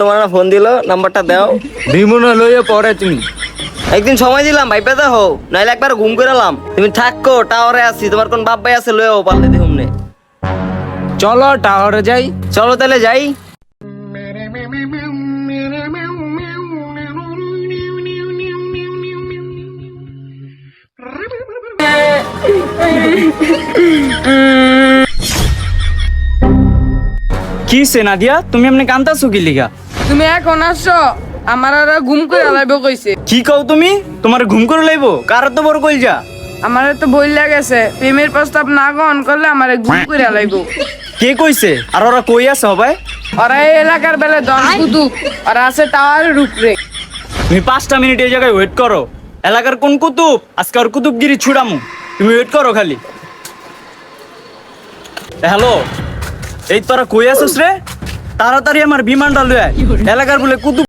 তোমার না ফোন দিল নাম্বারটা দাও। দিমুনা লইয়া পরে তুমি। একদিন সময় দিলাম ভাই পেতে হো নাইলে একবার ঘুম করে এলাম। তুমি থাকো টাওয়ারে আছি তোমার কোন বাপ ভাই আছে লয়েও পারলে দেখুন নে। চলো টাওয়ারে যাই। চলো তাহলে যাই। কি সে নাদিয়া? তুমি এমনি কান্তাছো কি লিগা? তুমি এখন আসছো আমার আর ঘুম করে আলাইব কইছে। কি কও তুমি? তোমার ঘুম করে লাইবো? কার তো বড় কইল যা আমার তো বই লাগেছে প্রেমের প্রস্তাব না গ্রহণ করলে আমার ঘুম করে আলাইব কে কইছে? আর ওরা কই আছে সবাই ওরা এই এলাকার বেলে দন কুতুব ওরা আছে টাওয়ারের উপরে। তুমি পাঁচটা মিনিট এই জায়গায় ওয়েট করো। এলাকার কোন কুতুব? আজকে আর কুতুবগিরি ছুড়ামু। তুমি ওয়েট করো খালি। হ্যালো এই তোরা কই আছিস রে তাড়াতাড়ি আমার বিমানটা লয়ে। এলাকার বলে কুতুব